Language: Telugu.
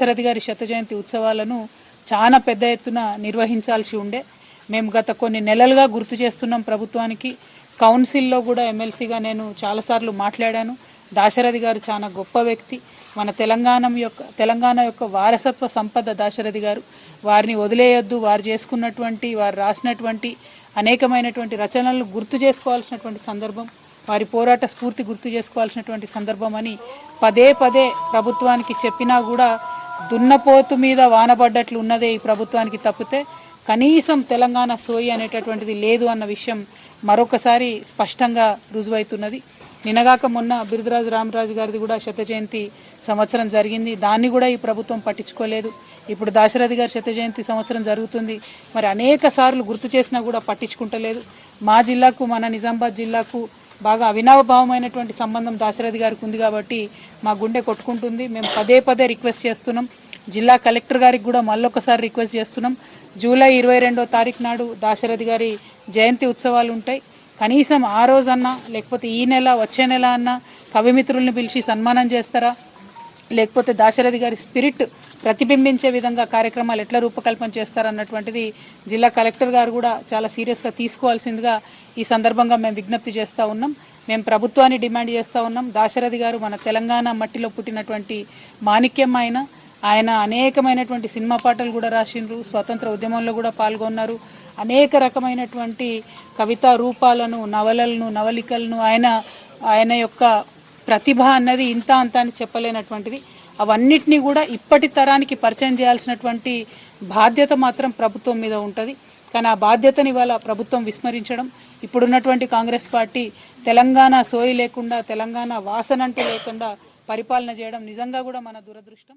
దశరథి గారి శత జయంతి ఉత్సవాలను చాలా పెద్ద ఎత్తున నిర్వహించాల్సి ఉండే. మేము గత కొన్ని నెలలుగా గుర్తు చేస్తున్నాం ప్రభుత్వానికి. కౌన్సిల్లో కూడా ఎమ్మెల్సీగా నేను చాలాసార్లు మాట్లాడాను. దాశరథి గారు చాలా గొప్ప వ్యక్తి. మన తెలంగాణ యొక్క తెలంగాణ యొక్క వారసత్వ సంపద దాశరథి గారు. వారిని వదిలేయొద్దు వారు చేసుకున్నటువంటి వారు రాసినటువంటి అనేకమైనటువంటి రచనలను గుర్తు చేసుకోవాల్సినటువంటి సందర్భం వారి పోరాట స్ఫూర్తి గుర్తు చేసుకోవాల్సినటువంటి సందర్భం అని పదే పదే ప్రభుత్వానికి చెప్పినా కూడా దున్నపోతు మీద వానబడ్డట్లు ఉన్నదే ఈ ప్రభుత్వానికి తప్పితే కనీసం తెలంగాణ సోయి అనేటటువంటిది లేదు అన్న విషయం మరొకసారి స్పష్టంగా రుజువైతున్నది. నినగాక మొన్న బిరుదరాజు రామరాజు గారిది కూడా శత జయంతి సంవత్సరం జరిగింది. దాన్ని కూడా ఈ ప్రభుత్వం పట్టించుకోలేదు. ఇప్పుడు దాశరథి గారి శత జయంతి సంవత్సరం జరుగుతుంది. మరి అనేక సార్లు గుర్తు చేసినా కూడా పట్టించుకుంటలేదు. మా జిల్లాకు మన నిజామాబాద్ జిల్లాకు బాగా అవినావభావమైనటువంటి సంబంధం దాశరథి గారికి ఉంది కాబట్టి మా గుండె కొట్టుకుంటుంది. మేము పదే పదే రిక్వెస్ట్ చేస్తున్నాం. జిల్లా కలెక్టర్ గారికి కూడా మళ్ళొకసారి రిక్వెస్ట్ చేస్తున్నాం. జూలై ఇరవై రెండో తారీఖు నాడు దాశరథి గారి జయంతి ఉత్సవాలు ఉంటాయి. కనీసం ఆ రోజన్నా లేకపోతే ఈ నెల వచ్చే నెల అన్నా కవిమిత్రుల్ని పిలిచి సన్మానం చేస్తారా? లేకపోతే దాశరథి గారి స్పిరిట్ ప్రతిబింబించే విధంగా కార్యక్రమాలు ఎట్లా రూపకల్పన చేస్తారన్నటువంటిది జిల్లా కలెక్టర్ గారు కూడా చాలా సీరియస్గా తీసుకోవాల్సిందిగా ఈ సందర్భంగా మేము విజ్ఞప్తి చేస్తూ ఉన్నాం. మేము ప్రభుత్వాన్ని డిమాండ్ చేస్తూ ఉన్నాం. దాశరథి గారు మన తెలంగాణ మట్టిలో పుట్టినటువంటి మాణిక్యం ఆయన. ఆయన అనేకమైనటువంటి సినిమా పాటలు కూడా రాసిండ్రు. స్వతంత్ర ఉద్యమంలో కూడా పాల్గొన్నారు. అనేక రకమైనటువంటి కవితా రూపాలను నవలలను నవలికలను ఆయన ఆయన యొక్క ప్రతిభ అన్నది ఇంత అంత అని చెప్పలేనటువంటిది. అవన్నిటినీ కూడా ఇప్పటి తరానికి పరిచయం చేయాల్సినటువంటి బాధ్యత మాత్రం ప్రభుత్వం మీద ఉంటుంది. కానీ ఆ బాధ్యతని ఇవాళ ప్రభుత్వం విస్మరించడం ఇప్పుడున్నటువంటి కాంగ్రెస్ పార్టీ తెలంగాణ సోయి లేకుండా తెలంగాణ వాసన అంటూ లేకుండా పరిపాలన చేయడం నిజంగా కూడా మన దురదృష్టం.